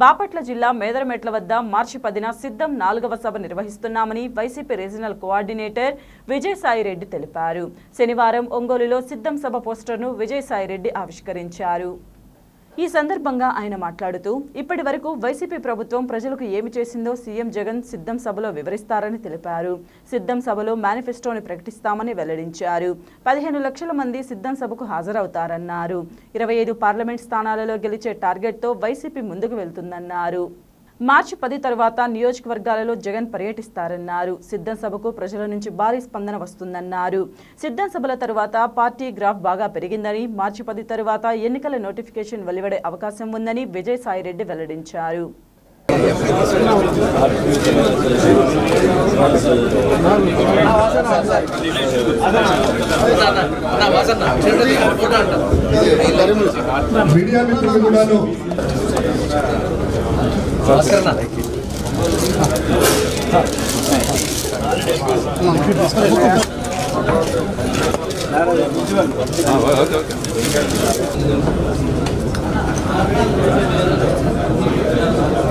బాపట్ల జిల్లా మేదరమెట్ల వద్ద మార్చి పదిన సిద్ధం నాలుగవ సభ నిర్వహిస్తున్నామని వైసీపీ రీజనల్ కోఆర్డినేటర్ విజయసాయిరెడ్డి తెలిపారు. శనివారం ఒంగోలులో సిద్ధం సభ పోస్టర్ను విజయసాయిరెడ్డి ఆవిష్కరించారు. ఈ సందర్భంగా ఆయన మాట్లాడుతూ ఇప్పటి వరకు వైసీపీ ప్రభుత్వం ప్రజలకు ఏమి చేసిందో సీఎం జగన్ సిద్ధం సభలో వివరిస్తారని తెలిపారు. సిద్ధం సభలో మేనిఫెస్టోని ప్రకటిస్తామని వెల్లడించారు. పదిహేను లక్షల మంది సిద్ధం సభకు హాజరవుతారన్నారు. ఇరవై ఐదు పార్లమెంట్ స్థానాలలో గెలిచే టార్గెట్తో వైసీపీ ముందుకు వెళ్తుందన్నారు. మార్చి పది తర్వాత నియోజకవర్గాలలో జగన్ పర్యటిస్తారన్నారు. సిద్ధం సభకు ప్రజల నుంచి భారీ స్పందన వస్తుందన్నారు. సిద్ధం సభల తరువాత పార్టీ గ్రాఫ్ బాగా పెరిగిందని మార్చి పది తర్వాత ఎన్నికల నోటిఫికేషన్ వెలువడే అవకాశం ఉందని విజయసాయిరెడ్డి వెల్లడించారు. మీడియా మిత్రులు కూడాను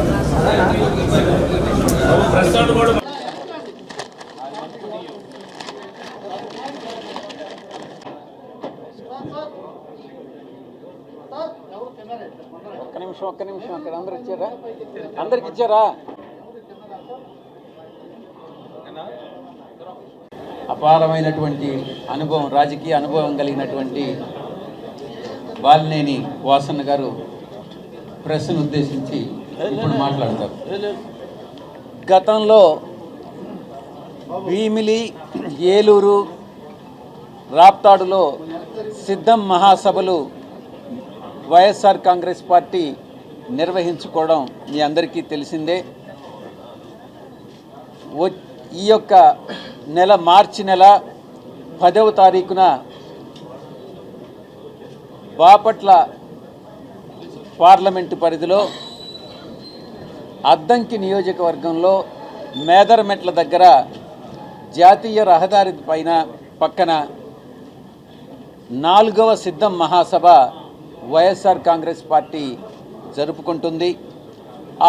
ఒక్క ఇచ్చారా? అందరికి ఇచ్చారా? అపారమైనటువంటి అనుభవం రాజకీయ అనుభవం కలిగినటువంటి బాలినేని వాసన్న గారు ప్రెస్ను ఉద్దేశించి ఇప్పుడు మాట్లాడతారు. గతంలో భీమిలి ఏలూరు రాప్తాడులో సిద్ధం మహాసభలు వైఎస్ఆర్ కాంగ్రెస్ పార్టీ నిర్వహించుకోవడం మీ అందరికీ తెలిసిందే. ఈ యొక్క నెల మార్చి నెల పదవ తారీఖున బాపట్ల పార్లమెంటు పరిధిలో అద్దంకి నియోజకవర్గంలో మేదరమెట్ల దగ్గర జాతీయ రహదారి పైన పక్కన నాలుగవ సిద్ధం మహాసభ వైఎస్ఆర్ కాంగ్రెస్ పార్టీ జరుపుకుంటుంది.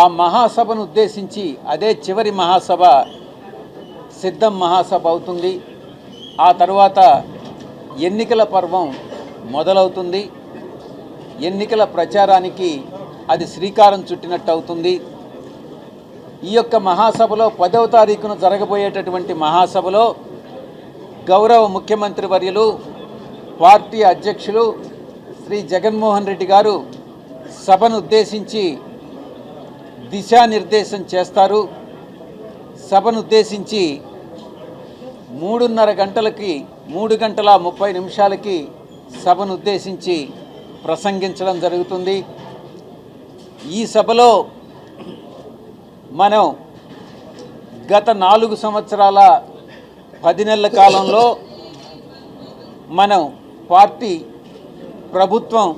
ఆ మహాసభను ఉద్దేశించి అదే చివరి మహాసభ సిద్ధం మహాసభ అవుతుంది. ఆ తర్వాత ఎన్నికల పర్వం మొదలవుతుంది. ఎన్నికల ప్రచారానికి అది శ్రీకారం చుట్టినట్టు అవుతుంది. ఈ యొక్క మహాసభలో పదవ తారీఖున జరగబోయేటటువంటి మహాసభలో గౌరవ ముఖ్యమంత్రి వర్యులు పార్టీ అధ్యక్షులు శ్రీ జగన్మోహన్ రెడ్డి గారు సభను ఉద్దేశించి దిశానిర్దేశం చేస్తారు. సభను ఉద్దేశించి మూడున్నర గంటలకి మూడు గంటల ముప్పై నిమిషాలకి సభను ఉద్దేశించి ప్రసంగించడం జరుగుతుంది. ఈ సభలో మనం గత నాలుగు సంవత్సరాల పది నెలల కాలంలో మనం పార్టీ ప్రభుత్వం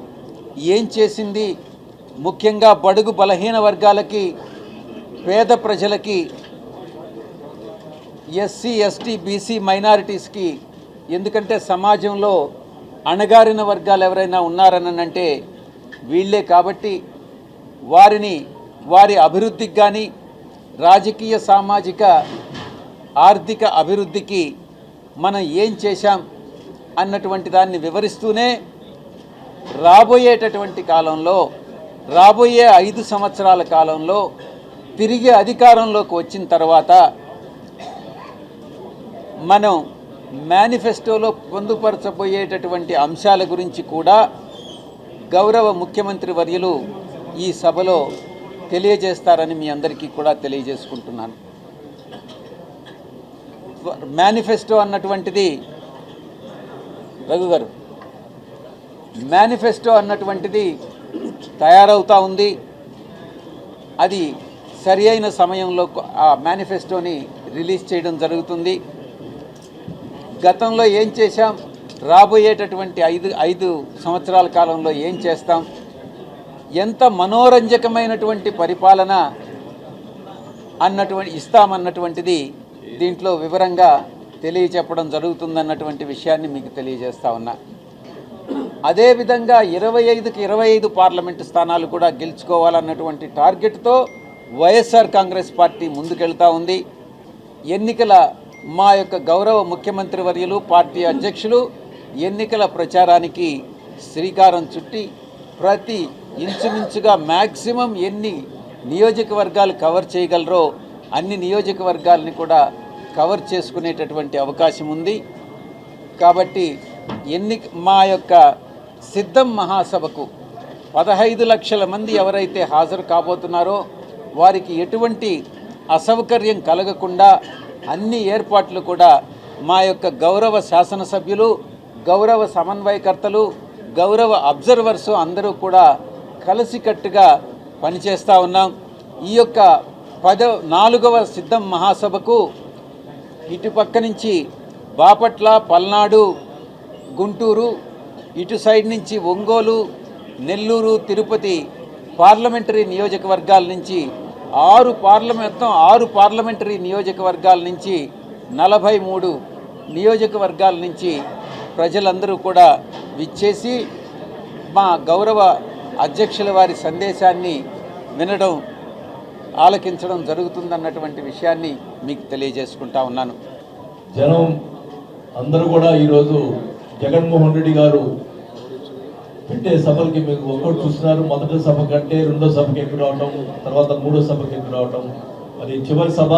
ఏం చేసింది? ముఖ్యంగా బడుగు బలహీన వర్గాలకి పేద ప్రజలకి ఎస్సీ ఎస్టీ బీసీ మైనారిటీస్కి ఎందుకంటే సమాజంలో అణగారిన వర్గాలు ఎవరైనా ఉన్నారనంటే వీళ్ళే కాబట్టి వారిని వారి అభివృద్ధికి కానీ రాజకీయ సామాజిక ఆర్థిక అభివృద్ధికి మనం ఏం చేశాం అన్నటువంటి దాన్ని వివరిస్తూనే రాబోయేటటువంటి కాలంలో రాబోయే ఐదు సంవత్సరాల కాలంలో తిరిగి అధికారంలోకి వచ్చిన తర్వాత మనం మేనిఫెస్టోలో పొందుపరచబోయేటటువంటి అంశాల గురించి కూడా గౌరవ ముఖ్యమంత్రి వర్యులు ఈ సభలో తెలియజేస్తారని మీ అందరికీ కూడా తెలియజేసుకుంటున్నాను. మేనిఫెస్టో అన్నటువంటిది రఘు గారు మేనిఫెస్టో అన్నటువంటిది తయారవుతూ ఉంది. అది సరి అయిన సమయంలో ఆ మేనిఫెస్టోని రిలీజ్ చేయడం జరుగుతుంది. గతంలో ఏం చేశాం? రాబోయేటటువంటి ఐదు ఐదు సంవత్సరాల కాలంలో ఏం చేస్తాం? ఎంత మనోరంజకమైనటువంటి పరిపాలన అన్నటువంటి ఇస్తామన్నటువంటిది దీంట్లో వివరంగా తెలియచెప్పడం జరుగుతుందన్నటువంటి విషయాన్ని మీకు తెలియజేస్తా ఉన్నా. అదేవిధంగా ఇరవై ఐదుకి ఇరవై ఐదు పార్లమెంటు స్థానాలు కూడా గెలుచుకోవాలన్నటువంటి టార్గెట్తో వైఎస్ఆర్ కాంగ్రెస్ పార్టీ ముందుకెళ్తా ఉంది. ఎన్నికల మా యొక్క గౌరవ ముఖ్యమంత్రి వర్యులు పార్టీ అధ్యక్షులు ఎన్నికల ప్రచారానికి శ్రీకారం చుట్టి ప్రతి ఇంచుమించుగా మ్యాక్సిమం ఎన్ని నియోజకవర్గాలు కవర్ చేయగలరో అన్ని నియోజకవర్గాలని కూడా కవర్ చేసుకునేటటువంటి అవకాశం ఉంది. కాబట్టి ఎన్ని మా యొక్క సిద్ధం మహాసభకు పదహైదు లక్షల మంది ఎవరైతే హాజరు కాబోతున్నారో వారికి ఎటువంటి అసౌకర్యం కలగకుండా అన్ని ఏర్పాట్లు కూడా మా యొక్క గౌరవ శాసనసభ్యులు గౌరవ సమన్వయకర్తలు గౌరవ అబ్జర్వర్స్ అందరూ కూడా కలిసికట్టుగా పనిచేస్తూ ఉన్నాం. ఈ యొక్క పద నాలుగవ సిద్ధం మహాసభకు ఇటుపక్క నుంచి బాపట్ల పల్నాడు గుంటూరు ఇటు సైడ్ నుంచి ఒంగోలు నెల్లూరు తిరుపతి పార్లమెంటరీ నియోజకవర్గాల నుంచి ఆరు పార్లమెంట్ ఆరు పార్లమెంటరీ నియోజకవర్గాల నుంచి నలభై మూడు నియోజకవర్గాల నుంచి ప్రజలందరూ కూడా విచ్చేసి మా గౌరవ అధ్యక్షుల వారి సందేశాన్ని వినడం ఆలకించడం జరుగుతుందన్నటువంటి విషయాన్ని మీకు తెలియజేసుకుంటా ఉన్నాను. జనం అందరూ కూడా ఈరోజు జగన్మోహన్ రెడ్డి గారు పెట్టే సభలకి మీకు ఒక్కటి చూస్తున్నారు. మొదటి సభ కంటే రెండో సభకి ఎక్కువ రావటం తర్వాత మూడో సభకి ఎక్కువ రావటం. మరి చివరి సభ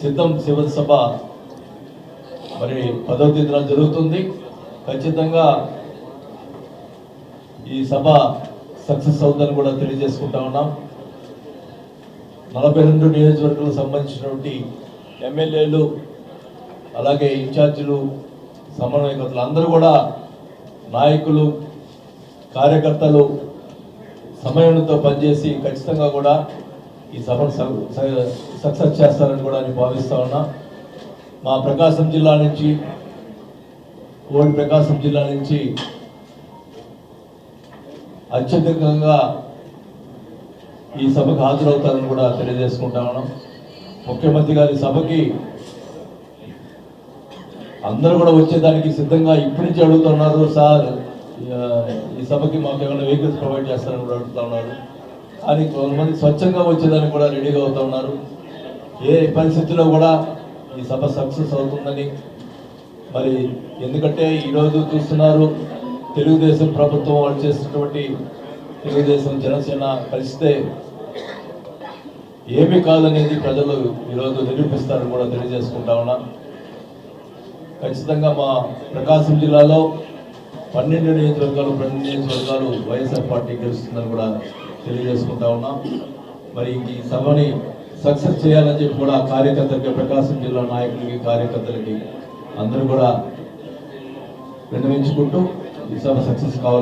సిద్ధం చివరి సభ మరి పదవ తేదీన జరుగుతుంది. ఖచ్చితంగా ఈ సభ సక్సెస్ అవుతుందని కూడా తెలియజేసుకుంటా ఉన్నాం. నలభై రెండు నియోజకవర్గాలకు సంబంధించినటువంటి ఎమ్మెల్యేలు అలాగే ఇన్ఛార్జీలు సమన్వయకర్తలు అందరూ కూడా నాయకులు కార్యకర్తలు సమయంతో పనిచేసి ఖచ్చితంగా కూడా ఈ సభను స- స- సక్సెస్ చేస్తారని కూడా నేను భావిస్తూ ఉన్నా. మా ప్రకాశం జిల్లా నుంచి ఓడి ప్రకాశం జిల్లా నుంచి అత్యధికంగా ఈ సభకు హాజరవుతారని కూడా తెలియజేసుకుంటా ఉన్నాం. ముఖ్యమంత్రి గారి సభకి అందరూ కూడా వచ్చేదానికి సిద్ధంగా ఇప్పటి నుంచి అడుగుతున్నారు సార్ ఈ సభకి మాకు ఏమైనా వెహికల్స్ ప్రొవైడ్ చేస్తారని కూడా అడుగుతా ఉన్నారు. కానీ కొంతమంది స్వచ్ఛంగా వచ్చేదానికి కూడా రెడీగా అవుతా ఉన్నారు. ఏ పరిస్థితుల్లో కూడా ఈ సభ సక్సెస్ అవుతుందని మరి ఎందుకంటే ఈరోజు చూస్తున్నారు తెలుగుదేశం ప్రభుత్వం వాళ్ళు చేసినటువంటి తెలుగుదేశం జనసేన కలిస్తే ఏమీ కాదనేది ప్రజలు ఈరోజు నిరూపిస్తారని కూడా తెలియజేసుకుంటా ఉన్నా. ఖచ్చితంగా మా ప్రకాశం జిల్లాలో పన్నెండు నియోజకవర్గాలు పన్నెండు నియోజకవర్గాలు వైఎస్ఆర్ పార్టీ గెలుస్తుందని కూడా తెలియజేసుకుంటా ఉన్నాం. మరి ఈ సభని సక్సెస్ చేయాలని చెప్పి కూడా కార్యకర్తలకి ప్రకాశం జిల్లా నాయకులకి కార్యకర్తలకి అందరూ కూడా విన్నవించుకుంటూ ఈ సభ సక్సెస్ కావాలని